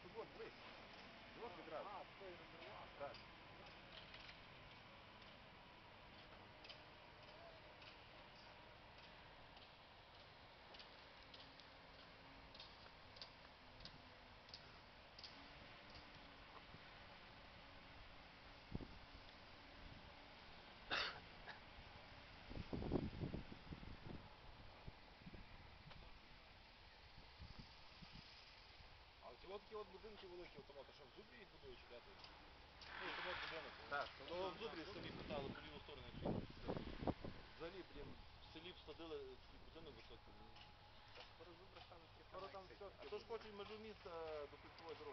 to go and play. Ці от такі от будинки великі автомати, що в зубрі їх будують чи де тут? Ну, автомат будинок. Так, то в зубрі самі селі питали по ліву сторону. якщо. Взагалі, блін, в селі всадили садили такий будинок високий. Скоро зубра стануть Скоро там все. А то ж хочуть межу міста до кільцевої дороги.